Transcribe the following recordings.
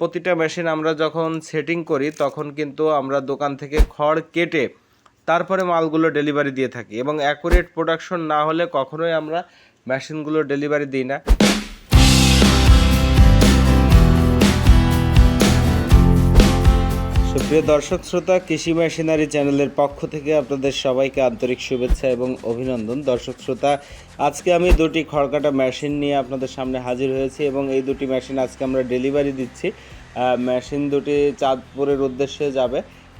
প্রতিটা মেশিন আমরা যখন সেটিং করি, তখন কিন্তু আমরা দোকান থেকে খড় কেটে তারপরে মালগুলো ডেলিভারি দিয়ে থাকি এবং অ্যাকুরেট প্রোডাকশন না হলে কখনোই আমরা মেশিনগুলো ডেলিভারি দিই না। সুপ্রিয় দর্শক শ্রোতা, কৃষি মেশিনারি চ্যানেলের পক্ষ থেকে আপনাদের সবাইকে আন্তরিক শুভেচ্ছা এবং অভিনন্দন। দর্শক শ্রোতা, আজকে আমি দুটি খড়কাটা মেশিন নিয়ে আপনাদের সামনে হাজির হয়েছি এবং এই দুটি মেশিন আজকে আমরা ডেলিভারি দিচ্ছি। মেশিন দুটি চাঁদপুরের উদ্দেশ্যে যাবে।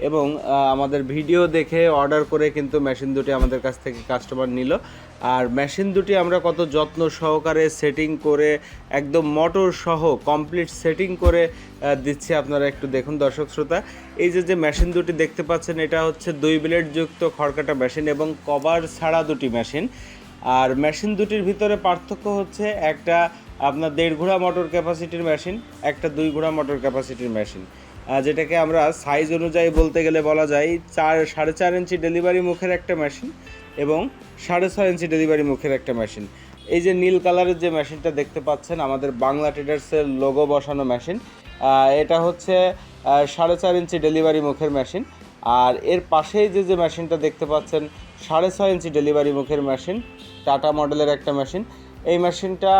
এবং আমাদের ভিডিও দেখে অর্ডার করে কিন্তু মেশিন দুটি আমাদের কাছ থেকে কাস্টমার নিল। আর মেশিন দুটি আমরা কত যত্ন সহকারে সেটিং করে, একদম মোটর সহ কমপ্লিট সেটিং করে দিচ্ছি আপনারা একটু দেখুন দর্শক শ্রোতা। এই যে যে মেশিন দুটি দেখতে পাচ্ছেন, এটা হচ্ছে দুই ব্লেড যুক্ত খড়কাটা মেশিন এবং কভার ছাড়া দুটি মেশিন। আর মেশিন দুটির ভিতরে পার্থক্য হচ্ছে একটা আপনার দেড় ঘোড়া মোটর ক্যাপাসিটির মেশিন, একটা দুই ঘোড়া মোটর ক্যাপাসিটির মেশিন। যেটাকে আমরা সাইজ অনুযায়ী বলতে গেলে বলা যায় চার, সাড়ে চার ইঞ্চি ডেলিভারি মুখের একটা মেশিন এবং সাড়ে ছয় ইঞ্চি ডেলিভারি মুখের একটা মেশিন এই যে নীল কালারের যে মেশিনটা দেখতে পাচ্ছেন, আমাদের বাংলা ট্রেডার্সের লোগো বসানো মেশিন এটা হচ্ছে সাড়ে চার ইঞ্চি ডেলিভারি মুখের মেশিন আর এর পাশেই যে যে মেশিনটা দেখতে পাচ্ছেন, সাড়ে ছয় ইঞ্চি ডেলিভারি মুখের মেশিন টাটা মডেলের একটা মেশিন এই মেশিনটা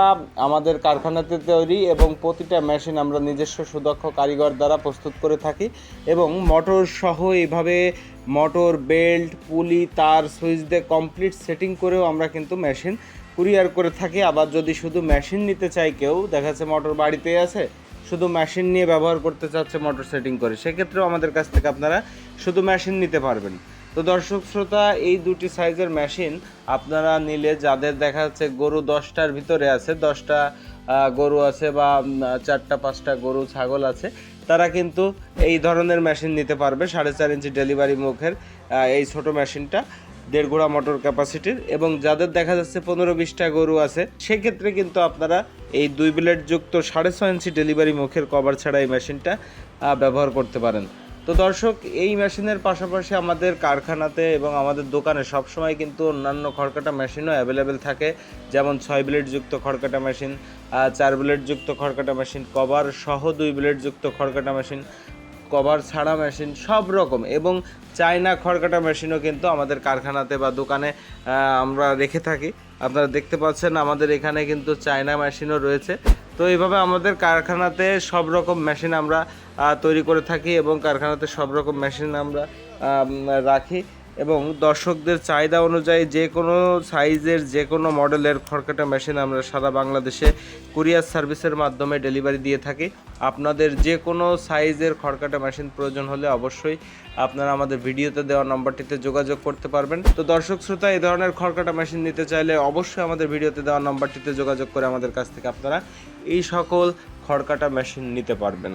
আমাদের কারখানাতে তৈরি এবং প্রতিটা মেশিন আমরা নিজস্ব সুদক্ষ কারিগর দ্বারা প্রস্তুত করে থাকি এবং মোটর সহ এইভাবে মোটর, বেল্ট, পুলি, তার, সুইচ দিয়ে কমপ্লিট সেটিং করেও আমরা কিন্তু মেশিন কুরিয়ার করে থাকি। আবার যদি শুধু মেশিন নিতে চাই কেউ, দেখা যাচ্ছে মোটর বাড়িতেই আছে, শুধু মেশিন নিয়ে ব্যবহার করতে চাচ্ছে, মোটর সেটিং করে, সেক্ষেত্রেও আমাদের কাছ থেকে আপনারা শুধু মেশিন নিতে পারবেন। তো দর্শক শ্রোতা, এই দুটি সাইজের মেশিন আপনারা নিলে যাদের দেখা যাচ্ছে গরু দশটার ভিতরে আছে, দশটা গরু আছে বা চারটা, পাঁচটা গরু, ছাগল আছে, তারা কিন্তু এই ধরনের মেশিন নিতে পারবে সাড়ে চার ইঞ্চি ডেলিভারি মুখের এই ছোট মেশিনটা, দেড় ঘোড়া মোটর ক্যাপাসিটির এবং যাদের দেখা যাচ্ছে পনেরো বিশটা গরু আছে, সেক্ষেত্রে কিন্তু আপনারা এই দুই ব্লেড যুক্ত সাড়ে ছয় ইঞ্চি ডেলিভারি মুখের কভার ছাড়া এই মেশিনটা ব্যবহার করতে পারেন। তো দর্শক, এই মেশিনের পাশাপাশি আমাদের কারখানাতে এবং আমাদের দোকানে সবসময় কিন্তু অন্যান্য খড়কাটা মেশিনও অ্যাভেলেবেল থাকে। যেমন ছয় ব্লেড যুক্ত খড়কাটা মেশিন চার ব্লেড যুক্ত খড়কাটা মেশিন, কভার সহ দুই ব্লেড যুক্ত খড়কাটা মেশিন, কভার ছাড়া মেশিন, সব রকম। এবং চায়না খড়কাটা মেশিনও কিন্তু আমাদের কারখানাতে বা দোকানে আমরা রেখে থাকি। আপনারা দেখতে পাচ্ছেন আমাদের এখানে কিন্তু চায়না মেশিনও রয়েছে। তো এইভাবে আমাদের কারখানাতে সব রকম মেশিন আমরা তৈরি করে থাকি এবং কারখানাতে সব রকম মেশিন আমরা রাখি। এবং দর্শকদের চাহিদা অনুযায়ী যে কোনো সাইজের যে কোনো মডেলের খড়কাটা মেশিন আমরা সারা বাংলাদেশে কুরিয়ার সার্ভিসের মাধ্যমে ডেলিভারি দিয়ে থাকি। আপনাদের যে কোনো সাইজের খড়কাটা মেশিন প্রয়োজন হলে অবশ্যই আপনারা আমাদের ভিডিওতে দেওয়া নম্বরটিতে যোগাযোগ করতে পারবেন। তো দর্শক শ্রোতা, এই ধরনের খড়কাটা মেশিন নিতে চাইলে অবশ্যই আমাদের ভিডিওতে দেওয়া নম্বরটিতে যোগাযোগ করে আমাদের কাছ থেকে আপনারা এই সকল খড়কাটা মেশিন নিতে পারবেন।